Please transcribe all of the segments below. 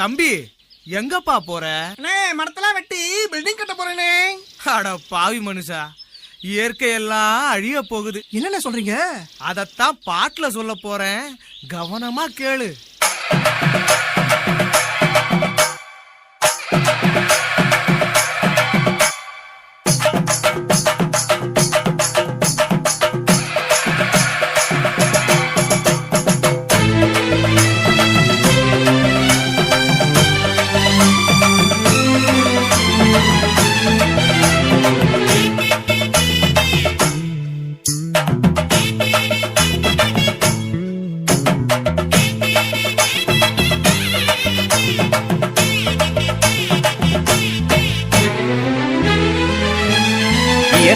தம்பி எங்கப்பா போற? அண்ணே மரத்தெல்லாம் வெட்டி பில்டிங் கட்ட போறேனே. அட பாவி மனுஷா இயற்கையெல்லாம் அழிய போகுது. என்னென்ன சொல்றீங்க? அதத்தான் பாட்டுல சொல்ல போறேன். கவனமா கேளு.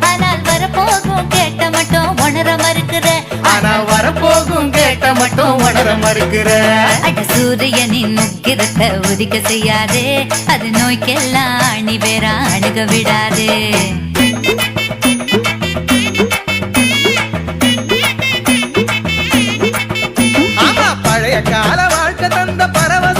ஆனால் வரப்போகும் கேட்ட மட்டும் உணர மறுக்கிற. ஆனா வரப்போகும் கேட்ட மட்டும் உணர மறுக்கிற. அட சூரியனின் முக்கிரத்தை உதிக்க செய்யாதே. அது நோய்க்கெல்லாம் அணி வேறா அணுக விடாதே. பழைய கால வாழ்க்கை தந்த பரவசம்.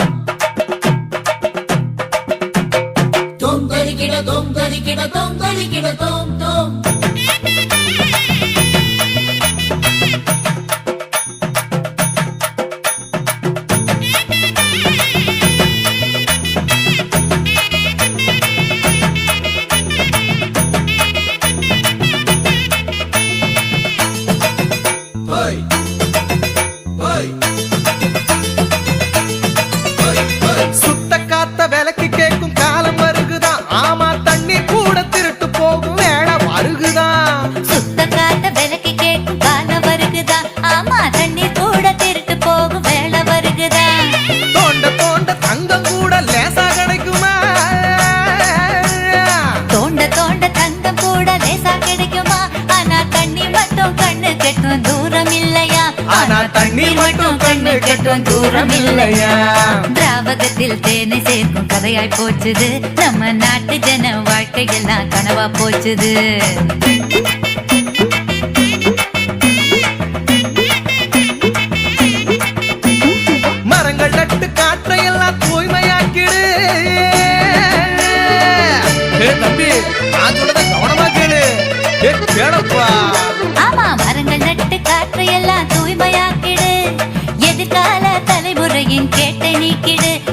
காலம்தான் தோம். கண்ணு கெட்டும் தூரம் இல்லையா திராவகத்தில் தேனை சேர்க்கும் கதையாய் போச்சுது. நம்ம நாட்டு ஜன வாழ்க்கையெல்லாம் கனவா போச்சுது. மரங்கள் நட்டு காற்றையெல்லாம் தூய்மையாக்கிடு. ஏ தம்பி நான் சொல்றத கவனமா கேளு.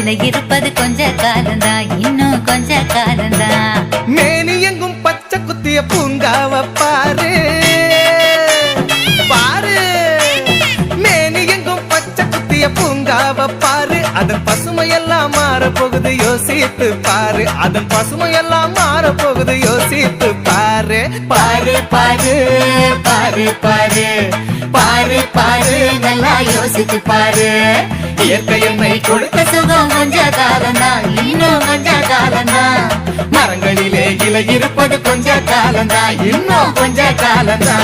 இதுல இருப்பது கொஞ்ச காலந்தா இன்னும் கொஞ்ச காலந்தா மேனி எங்கும் பச்சை குத்திய பூங்காவ பாரு. பாரு. மேனி எங்கும் பச்சை குத்திய பூங்காவ பாரு. அதன் பசுமையெல்லாம் மாற போகுது யோசித்து பாரு. அதன் பசுமையெல்லாம் மாற போகுது யோசித்து பாரு. பாரு பாரு பாரு பாரு. பாரு பாரு நல்லா யோசித்து பாரு. இயற்கை என்னை கொடுத்த மரங்களிலே இருப்பது கொஞ்ச காலந்தா இன்னும் கொஞ்ச காலந்தா